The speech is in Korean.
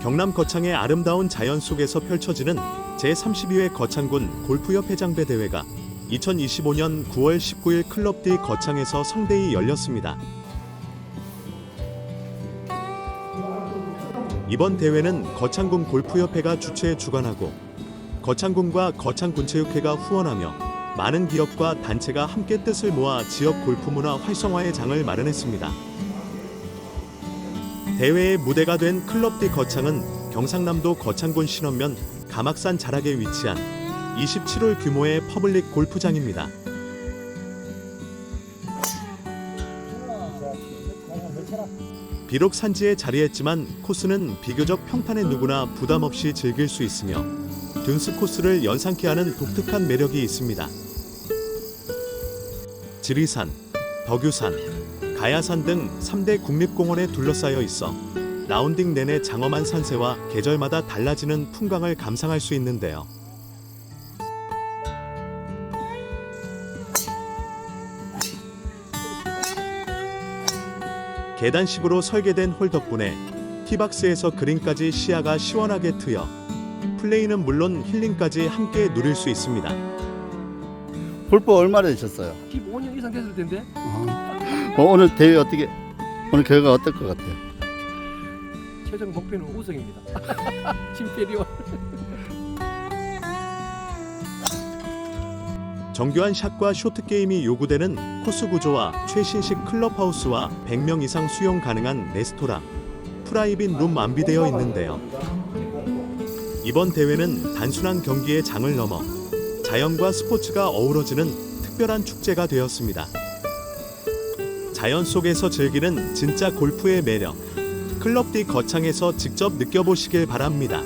경남 거창의 아름다운 자연 속에서 펼쳐지는 제32회 거창군 골프협 회장배 대회가 2025년 9월 19일 클럽D 거창에서 성대히 열렸습니다. 이번 대회는 거창군 골프협회가 주최 주관하고 거창군과 거창군체육회가 후원하며 많은 기업과 단체가 함께 뜻을 모아 지역 골프 문화 활성화의 장을 마련했습니다. 대회의 무대가 된 클럽디 거창은 경상남도 거창군 신원면 가막산 자락에 위치한 27홀 규모의 퍼블릭 골프장입니다. 비록 산지에 자리했지만 코스는 비교적 평탄해 누구나 부담 없이 즐길 수 있으며 둔스 코스를 연상케 하는 독특한 매력이 있습니다. 지리산, 덕유산, 가야산 등 3대 국립공원에 둘러싸여 있어 라운딩 내내 장엄한 산세와 계절마다 달라지는 풍광을 감상할 수 있는데요. 계단식으로 설계된 홀 덕분에 티박스에서 그린까지 시야가 시원하게 트여 플레이는 물론 힐링까지 함께 누릴 수 있습니다. 골프 얼마나 되셨어요? 15년 이상 됐을 텐데 어, 오늘 대회 어떻게 오늘 결과 어떨 것 같아요? 최종 목표는 우승입니다. 심페리온. 정교한 샷과 쇼트 게임이 요구되는 코스 구조와 최신식 클럽하우스와 100명 이상 수용 가능한 레스토랑, 프라이빗 룸 완비되어 있는데요. 이번 대회는 단순한 경기의 장을 넘어 자연과 스포츠가 어우러지는 특별한 축제가 되었습니다. 자연 속에서 즐기는 진짜 골프의 매력. 클럽디 거창에서 직접 느껴보시길 바랍니다.